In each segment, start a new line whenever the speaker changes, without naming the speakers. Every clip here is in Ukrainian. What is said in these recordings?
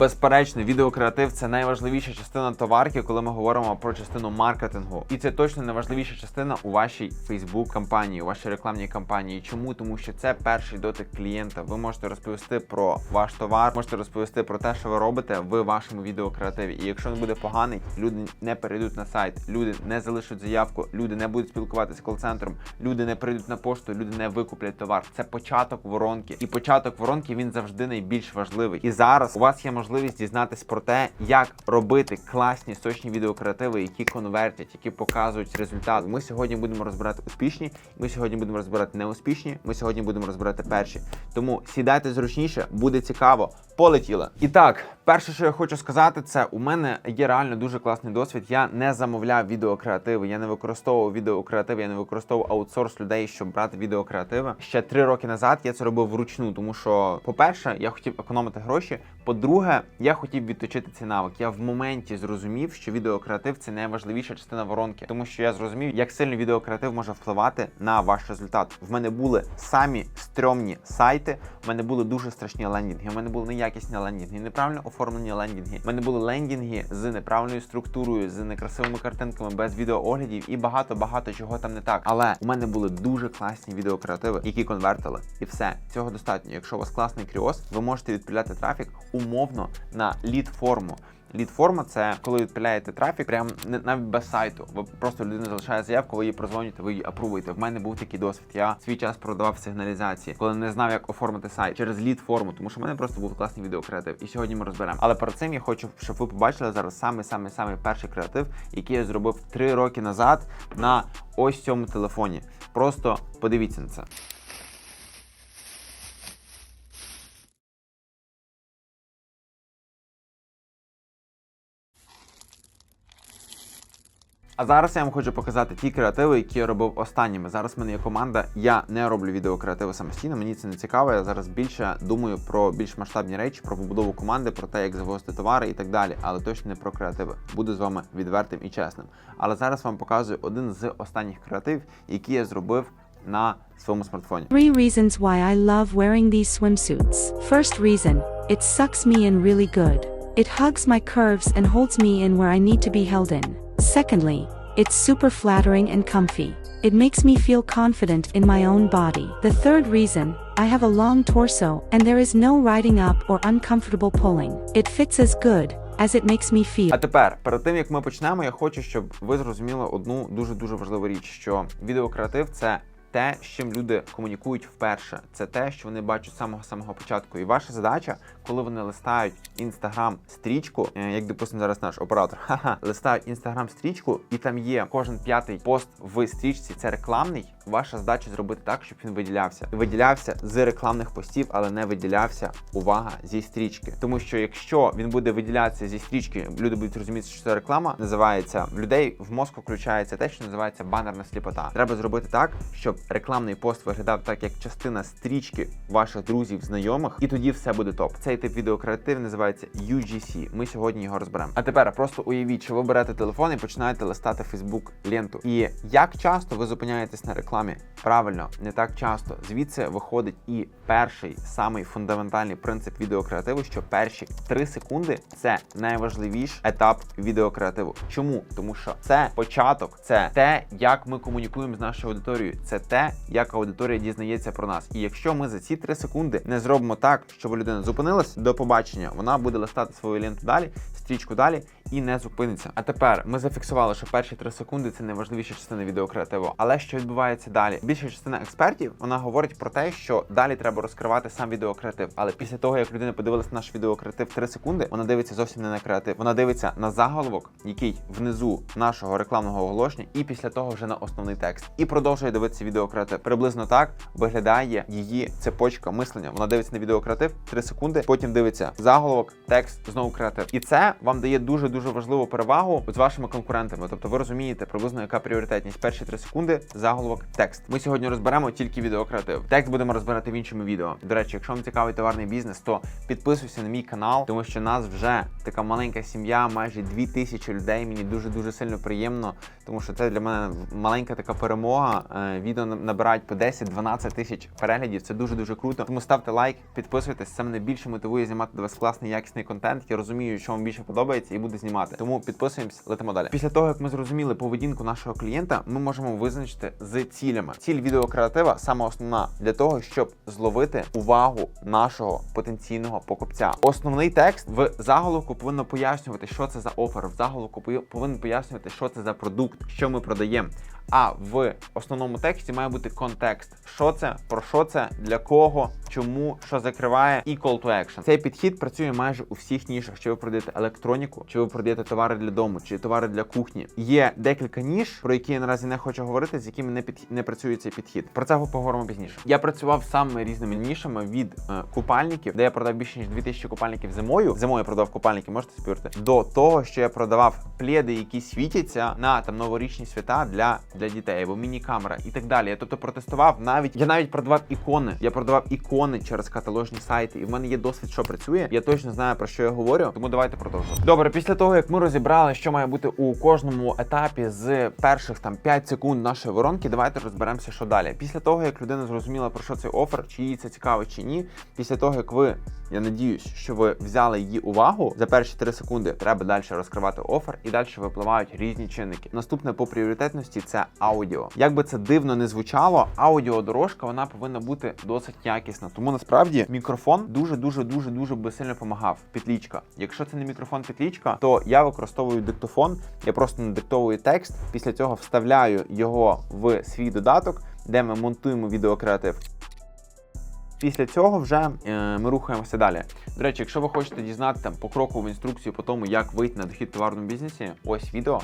Безперечно, відеокреатив це найважливіша частина товарки, коли ми говоримо про частину маркетингу. І це точно найважливіша частина у вашій Facebook кампанії, у вашій рекламній кампанії. Чому? Тому що це перший дотик клієнта. Ви можете розповісти про ваш товар, можете розповісти про те, що ви робите в вашому відеокреативі. І якщо він буде поганий, люди не перейдуть на сайт, люди не залишать заявку, люди не будуть спілкуватися з кол-центром, люди не прийдуть на пошту, люди не викуплять товар. Це початок воронки. І початок воронки він завжди найбільш важливий. І зараз у вас є можливість дізнатись про те, як робити класні сочні відеокреативи, які конвертять, які показують результат. Ми сьогодні будемо розбирати успішні. Ми сьогодні будемо розбирати неуспішні. Ми сьогодні будемо розбирати перші. Тому сідайте зручніше, буде цікаво. Полетіли. І так, перше, що я хочу сказати, це у мене є реально дуже класний досвід. Я не замовляв відеокреативи, я не використовував відеокреативи, я не використовував аутсорс людей, щоб брати відеокреативи. Ще три роки назад я це робив вручну, тому що, по-перше, я хотів економити гроші. По-друге, я хотів відточити цей навик. Я в моменті зрозумів, що відеокреатив це найважливіша частина воронки, тому що я зрозумів, як сильно відеокреатив може впливати на ваш результат. В мене були самі стрьомні сайти, в мене були дуже страшні лендінги, в мене були неякісні лендінги, неправильно оформлені лендінги. У мене були лендінги з неправильною структурою, з некрасивими картинками, без відеооглядів і багато багато чого там не так. Але у мене були дуже класні відеокреативи, які конвертили. І все цього достатньо. Якщо у вас класний кріос, ви можете відправляти трафік умовно на лід форму. Лід-форма це коли відпиляєте трафік, прям не навіть без сайту. Ви просто людина залишає заявку, ви її прозвонюєте, ви її апрувуєте. В мене був такий досвід. Я свій час продавав сигналізації, коли не знав, як оформити сайт через лід-форму, тому що в мене просто був класний відеокреатив. І сьогодні ми розберемо. Але перед цим я хочу, щоб ви побачили зараз самий самий самий перший креатив, який я зробив три роки назад на ось цьому телефоні. Просто подивіться на це. А зараз я вам хочу показати ті креативи, які я робив останніми. Зараз в мене є команда. Я не роблю відеокреативи самостійно. Мені це не цікаво. Я зараз більше думаю про більш масштабні речі, про побудову команди, про те, як завозити товари і так далі. Але точно не про креативи. Буду з вами відвертим і чесним. Але зараз вам показую один з останніх креативів, які я зробив на своєму смартфоні.
Three reasons why I love wearing these swimsuits. First reason, it sucks me in really good. It hugs my curves and holds me in where I need to be held in. Secondly, it's super flattering and comfy. It makes me feel confident in my own body. The third reason, I have a long torso and there is no riding up or uncomfortable pulling. It fits as good as it makes me feel.
А тепер, перед тим як ми почнемо, я хочу, щоб ви зрозуміли одну дуже дуже важливу річ: що відеокреатив це. Те, з чим люди комунікують вперше, це те, що вони бачать з самого самого початку. І ваша задача, коли вони листають інстаграм стрічку, е, як допустимо зараз наш оператор, ха-ха, листають інстаграм стрічку, і там є кожен п'ятий пост в стрічці. Це рекламний. Ваша задача зробити так, щоб він виділявся. Виділявся з рекламних постів, але не виділявся увага зі стрічки. Тому що якщо він буде виділятися зі стрічки, люди будуть розуміти, що це реклама. Називається людей в мозку включається те, що називається банерна сліпота. Треба зробити так, щоб рекламний пост виглядав так, як частина стрічки ваших друзів, знайомих, і тоді все буде топ. Цей тип відеокреатив називається UGC. Ми сьогодні його розберемо. А тепер просто уявіть, що ви берете телефон і починаєте листати Facebook ленту. І як часто ви зупиняєтесь на рекламі? Правильно, не так часто. Звідси виходить і перший самий фундаментальний принцип відеокреативу, що перші 3 секунди це найважливіший етап відеокреативу. Чому? Тому що це початок, це те, як ми комунікуємо з нашою аудиторією, це те, як аудиторія дізнається про нас. І якщо ми за ці 3 секунди не зробимо так, щоб людина зупинилась до побачення, вона буде листати свою ленту далі, стрічку далі і не зупиниться. А тепер ми зафіксували, що перші 3 секунди це найважливіша частина відеокреативу. Але що відбувається далі? Більша частина експертів вона говорить про те, що далі треба розкривати сам відеокреатив. Але після того, як людина подивилась наш відеокреатив 3 секунди, вона дивиться зовсім не на креатив. Вона дивиться на заголовок, який внизу нашого рекламного оголошення, і після того вже на основний текст. І продовжує дивитися відеокреатив. Приблизно так виглядає її цепочка мислення. Вона дивиться на відеокреатив 3 секунди, потім дивиться заголовок, текст, знову креатив. І це вам дає дуже дуже дуже важливу перевагу з вашими конкурентами. Тобто ви розумієте приблизно, яка пріоритетність. Перші три секунди заголовок текст. Ми сьогодні розберемо тільки відеокреатив. Текст будемо розбирати в іншому відео. До речі, якщо вам цікавий товарний бізнес, то підписуйся на мій канал, тому що нас вже така маленька сім'я, майже 2000 людей. Мені дуже дуже сильно приємно, тому що це для мене маленька така перемога. Е, Відео набирають по 10-12 тисяч переглядів. Це дуже дуже круто. Тому ставте лайк, підписуйтесь. Це мене більше мотивує знімати для вас класний якісний контент. Я розумію, що вам більше подобається, і буду знімати. Тому підписуємось, летимо далі. Після того, як ми зрозуміли поведінку нашого клієнта, ми можемо визначити з цілями. Ціль відеокреатива саме основна для того, щоб зловити увагу нашого потенційного покупця. Основний текст в заголовку повинно пояснювати, що це за офер. В заголовку повинен пояснювати, що це за продукт, що ми продаємо. А в основному тексті має бути контекст. Що це, про що це, для кого, чому, що закриває, і call to action. Цей підхід працює майже у всіх нішах. Чи ви продаєте електроніку, чи ви продаєте товари для дому, чи товари для кухні. Є декілька ніш, про які я наразі не хочу говорити, з якими не під не працює цей підхід. Про це поговоримо пізніше. Я працював самими різними нішами від е, купальників, де я продав більше ніж 2000 купальників зимою. Зимою я продав купальники, можете спірити, до того, що я продавав пледи, які світяться на там новорічні свята для, для дітей, або міні-камера і так далі. Я тобто протестував навіть я навіть продавав ікони. Я продавав ікони через каталожні сайти, і в мене є досвід, що працює. Я точно знаю про що я говорю. Тому давайте продовжувати. Добре, після того як ми розібрали, що має бути у кожному етапі з перших там 5 секунд нашої воронки, давайте розберемося, що далі. Після того, як людина зрозуміла про що цей офер, чи їй це цікаво, чи ні. Після того, як ви, я надіюсь, що ви взяли її увагу за перші 3 секунди, треба далі розкривати офер, і далі випливають різні чинники. Наступне по пріоритетності це аудіо. Як би це дивно не звучало, аудіодорожка вона повинна бути досить якісна. Тому насправді мікрофон дуже дуже дуже дуже би сильно допомагав. Підлічка. Якщо це не мікрофон підлічка, то я використовую диктофон. Я просто надиктовую текст. Після цього вставляю його в свій додаток, де ми монтуємо відеокреатив. Після цього вже е, ми рухаємося далі. До речі, якщо ви хочете дізнати там покрокову інструкцію по тому, як вийти на дохід в товарному бізнесі, ось відео.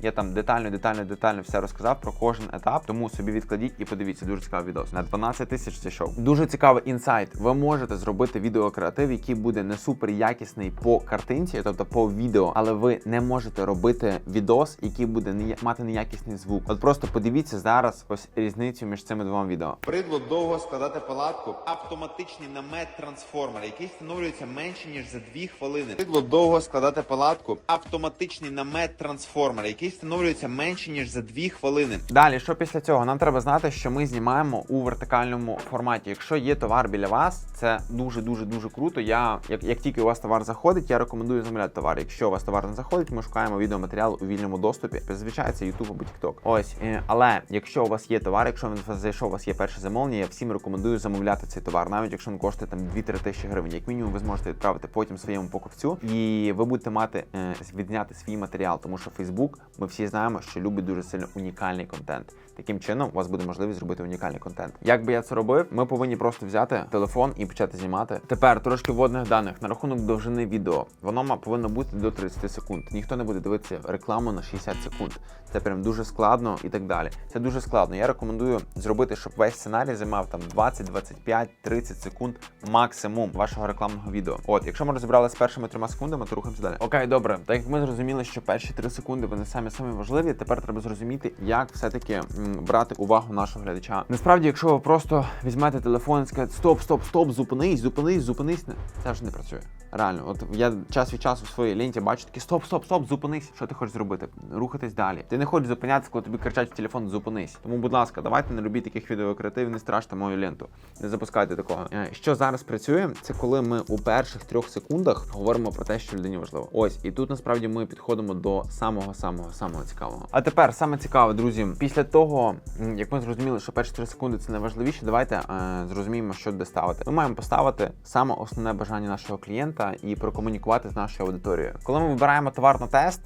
Я там детально, детально, детально все розказав про кожен етап, тому собі відкладіть і подивіться дуже цікавий відео. На 12 тисяч це шоу. Дуже цікавий інсайт. Ви можете зробити відеокреатив, який буде не супер якісний по картинці, тобто по відео, але ви не можете робити відос, який буде не мати неякісний звук. От просто подивіться зараз ось різницю між цими двома відео.
Придло довго складати палатку. Автоматичний намет трансформер, який встановлюється менше ніж за 2 хвилини. Придло довго складати палатку. Автоматичний намет трансформер, який встановлюється менше ніж за 2 хвилини.
Далі, що після цього? Нам треба знати, що ми знімаємо у вертикальному форматі. Якщо є товар біля вас, це дуже дуже дуже круто. Я як, як тільки у вас товар заходить, я рекомендую замовляти товар. Якщо у вас товар не заходить, ми шукаємо відеоматеріал у вільному доступі. Зазвичай це YouTube або TikTok. Ось, е, але якщо у вас є товар, якщо він зайшов, у вас є перше замовлення, я всім рекомендую замовляти цей товар, навіть якщо він коштує там 2-3 тисячі гривень. Як мінімум, ви зможете відправити потім своєму покупцю, і ви будете мати е, відзняти свій матеріал, тому що Facebook, ми всі знаємо, що любить дуже сильно унікальний контент. Таким чином, у вас буде можливість зробити унікальний контент. Як би я це робив, ми повинні просто взяти телефон і почати знімати. Тепер трошки вводних даних на рахунок довжини відео. Воно повинно бути до 30 секунд. Ніхто не буде дивитися рекламу на 60 секунд. Це прям дуже складно і так далі. Це дуже складно. Я рекомендую зробити, щоб весь сценарій займав там 20, 25, 30 секунд максимум вашого рекламного відео. От, якщо ми розібралися з першими трьома секундами, то рухаємося далі. Окей, добре. Так як ми зрозуміли, що перші 3 секунди вони самі самі важливі, тепер треба зрозуміти, як все-таки брати увагу нашого глядача. Насправді, якщо ви просто візьмете телефон і скажете стоп, стоп, стоп, зупинись, зупинись, зупинись, це ж не працює. Реально, от я час від часу в своїй ленті бачу такі стоп, стоп, стоп, зупинись. Що ти хочеш зробити? Рухатись далі. Ти не хочеш зупинятися, коли тобі кричать в телефон, зупинись. Тому, будь ласка, давайте не робіть таких відеокреативів, не страште мою ленту. Не запускайте такого. Е, Що зараз працює, це коли ми у перших трьох секундах говоримо про те, що людині важливо. Ось, і тут насправді ми підходимо до самого самого самого цікавого. А тепер саме цікаве, друзі, після того, як ми зрозуміли, що перші три секунди це найважливіше, давайте е, зрозуміємо, що де ставити. Ми маємо поставити саме основне бажання нашого клієнта і прокомунікувати з нашою аудиторією. Коли ми вибираємо товар на тест,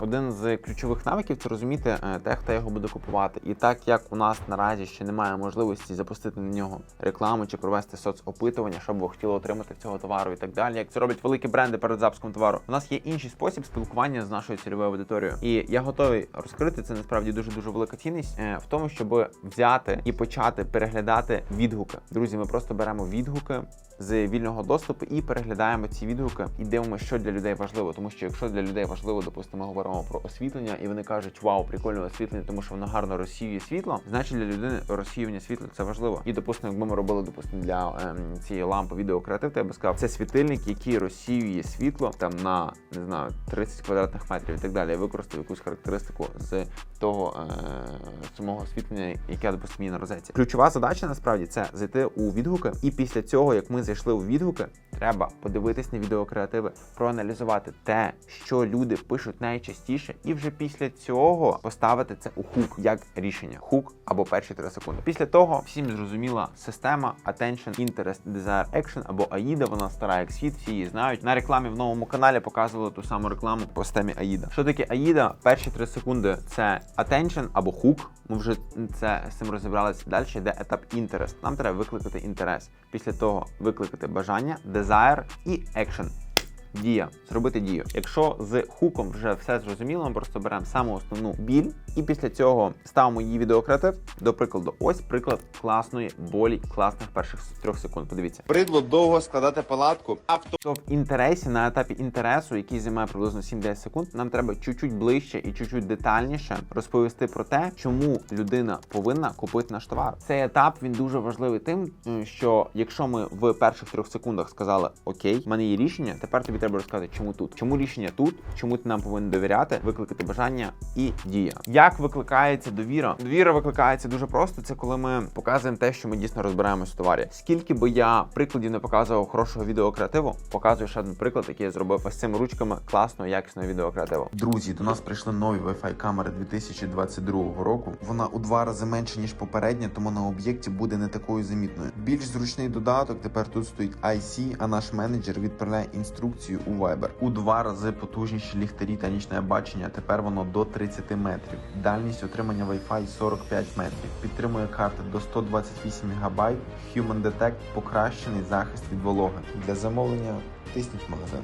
один з ключових навиків це розуміти е, те, хто його буде купувати. І так як у нас наразі ще немає можливості запустити на нього рекламу чи провести соцопитування, що б ви хотіли отримати цього товару і так далі. Як це роблять великі бренди перед запуском товару. У нас є інший спосіб спілкування з нашою цільовою аудиторією. І я готовий розкрити це насправді дуже дуже велика цінність е, в тому, щоб взяти і почати переглядати відгуки. Друзі, ми просто беремо відгуки з вільного доступу і переглядаємо ці відгуки і дивимося, що для людей важливо. Тому що якщо для людей важливо, допустимо, ми говоримо про освітлення, і вони кажуть, вау, прикольне освітлення, тому що воно гарно розсіює світло. Значить для людини розсіювання світла це важливо. І допустимо, якби ми робили допустимо для ем, цієї лампи відеокреатив, то я би сказав, це світильник, який розсіює світло там на не знаю 30 квадратних метрів і так далі. Я використав якусь характеристику з того е, самого освітлення, яке допустимо є на розетці. Ключова задача насправді це зайти у відгуки, і після цього, як ми зайшли у відгуки, треба подивитись на відеокреативи, проаналізувати те, що люди пишуть найчастіше, і вже після цього поставити це у хук як рішення. Хук або перші 3 секунди. Після того всім зрозуміла система Attention, Interest, Desire, Action або AIDA, Вона стара як світ, всі її знають. На рекламі в новому каналі показували ту саму рекламу по системі AIDA. Що таке AIDA? Перші 3 секунди це Attention або хук. Ми вже це з цим розібралися. Далі йде етап інтерес. Нам треба викликати інтерес. Після того викликати бажання, desire і action. Дія, зробити дію. Якщо з хуком вже все зрозуміло, ми просто беремо саму основну біль, і після цього ставимо її відеокреатив. До прикладу, ось приклад класної болі, класних перших трьох секунд. Подивіться.
Бридло довго складати палатку. Авто
То в інтересі на етапі інтересу, який займає приблизно 7-10 секунд, нам треба чуть-чуть ближче і чуть-чуть детальніше розповісти про те, чому людина повинна купити наш товар. Цей етап він дуже важливий тим, що якщо ми в перших трьох секундах сказали Окей, в мене є рішення, тепер тобі треба розказати, чому тут, чому рішення тут, чому ти нам повинен довіряти, викликати бажання і дія. Як викликається довіра? Довіра викликається дуже просто. Це коли ми показуємо те, що ми дійсно розбираємось в товарі. Скільки би я прикладів не показував хорошого відеокреативу, показую ще один приклад, який я зробив ось цими ручками класного, якісного відеокреативу.
Друзі, до нас прийшли нові Wi-Fi камери 2022 року. Вона у два рази менше ніж попередня, тому на об'єкті буде не такою замітною. Більш зручний додаток. Тепер тут стоїть IC, а наш менеджер відправляє інструкцію у Viber. У два рази потужніші ліхтарі та нічне бачення. Тепер воно до 30 метрів. Дальність отримання Wi-Fi 45 метрів. Підтримує карти до 128 ГБ. Human Detect покращений захист від вологи. Для замовлення тисніть магазин.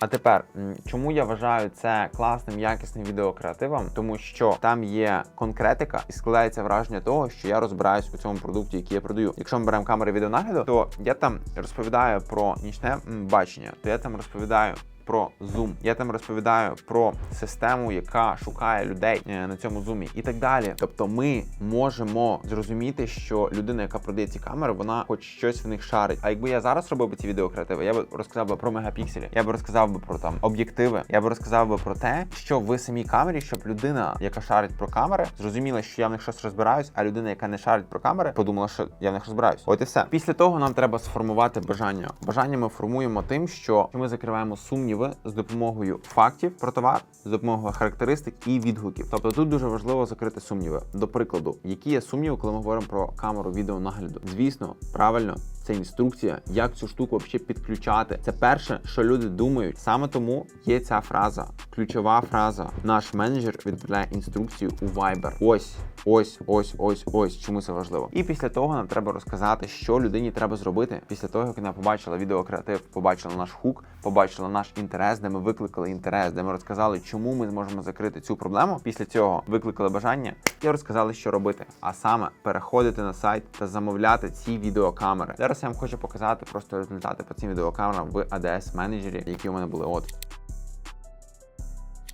А тепер, чому я вважаю це класним, якісним відеокреативом? Тому що там є конкретика і складається враження того, що я розбираюсь у цьому продукті, який я продаю. Якщо ми беремо камери відеонагляду, то я там розповідаю про нічне бачення, то я там розповідаю. Про зум, я там розповідаю про систему, яка шукає людей е, на цьому зумі, і так далі. Тобто, ми можемо зрозуміти, що людина, яка продає ці камери, вона хоч щось в них шарить. А якби я зараз робив би ці відеокреативи, я би розказав би про мегапікселі, я би розказав би про там об'єктиви, я би розказав би про те, що в самій камері, щоб людина, яка шарить про камери, зрозуміла, що я в них щось розбираюсь, а людина, яка не шарить про камери, подумала, що я в них розбираюсь. От і все. Після того нам треба сформувати бажання. Бажання ми формуємо тим, що ми закриваємо сумніви з допомогою фактів про товар, з допомогою характеристик і відгуків. Тобто тут дуже важливо закрити сумніви. До прикладу, які є сумніви, коли ми говоримо про камеру відеонагляду. Звісно, правильно. Це інструкція, як цю штуку взагалі підключати. Це перше, що люди думають. Саме тому є ця фраза, ключова фраза. Наш менеджер відправляє інструкцію у Viber. Ось, ось, ось, ось, ось. Чому це важливо? І після того нам треба розказати, що людині треба зробити після того, як вона побачила відеокреатив, побачила наш хук, побачила наш інтерес, де ми викликали інтерес, де ми розказали, чому ми зможемо закрити цю проблему. Після цього викликали бажання і розказали, що робити. А саме переходити на сайт та замовляти ці відеокамери. Зараз я вам хочу показати просто результати по цим відеокамерам в ADS менеджері, які у мене були. От.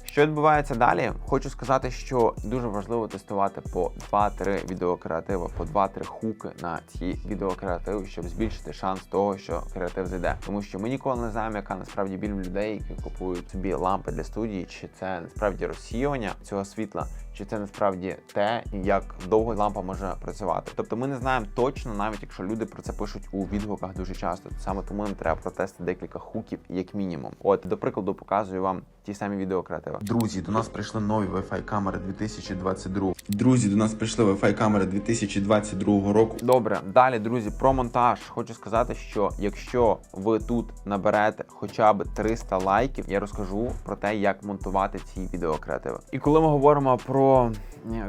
Що відбувається далі? Хочу сказати, що дуже важливо тестувати по 2-3 відеокреативи, по 2-3 хуки на ці відеокреативи, щоб збільшити шанс того, що креатив зайде. Тому що ми ніколи не знаємо, яка насправді біль людей, які купують собі лампи для студії, чи це насправді розсіювання цього світла, чи це насправді те, як довго лампа може працювати. Тобто ми не знаємо точно, навіть якщо люди про це пишуть у відгуках дуже часто. Саме тому нам треба протестити декілька хуків, як мінімум. От, до прикладу, показую вам ті самі відеокреативи.
Друзі, до нас прийшли нові Wi-Fi камери 2022. Друзі, до нас прийшли Wi-Fi камери 2022 року.
Добре, далі, друзі, про монтаж. Хочу сказати, що якщо ви тут наберете хоча б 300 лайків, я розкажу про те, як монтувати ці відеокреативи. І коли ми говоримо про е,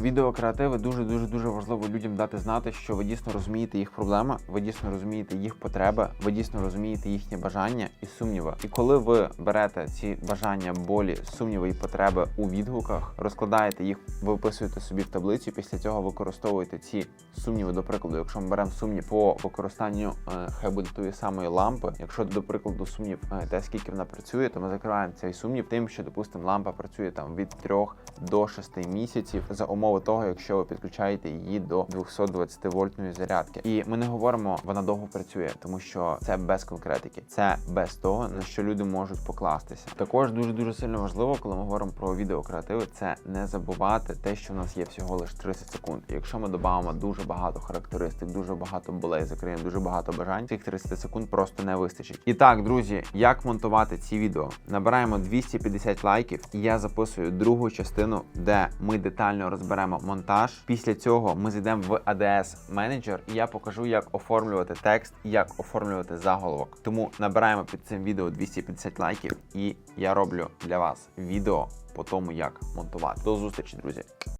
відеокреативи, дуже дуже дуже важливо людям дати знати, що ви дійсно розумієте їх проблеми, ви дійсно розумієте їх потреби, ви дійсно розумієте їхні бажання і сумніви. І коли ви берете ці бажання, болі, сумніви і потреби у відгуках, розкладаєте їх, виписуєте собі в таблицю. Після цього використовуєте ці сумніви, до прикладу, якщо ми беремо сумнів по використанню, е, хай буде тої самої лампи. Якщо до прикладу сумнів е, те, скільки вона працює, то ми закриваємо цей сумнів тим, що допустимо лампа працює там від 3 до 6 місяців за умови того, якщо ви підключаєте її до 220 вольтної зарядки. І ми не говоримо, вона довго працює, тому що це без конкретики, це без того, на що люди можуть покластися. Також дуже дуже сильно важливо, коли ми говоримо про відеокреативи, це не забувати те, що в нас є всього лише 30 секунд. І якщо ми додамо дуже багато характеристик, дуже багато болей, закриємо дуже багато бажань, цих 30 секунд просто не вистачить. І так, друзі, як монтувати ці відео? Набираємо 250 лайків, і я записую другу частину, де ми детально розберемо монтаж. Після цього ми зайдемо в ADS менеджер, і я покажу, як оформлювати текст і як оформлювати заголовок. Тому набираємо під цим відео 250 лайків, і я роблю для вас відео по тому, як монтувати. До зустрічі, друзі.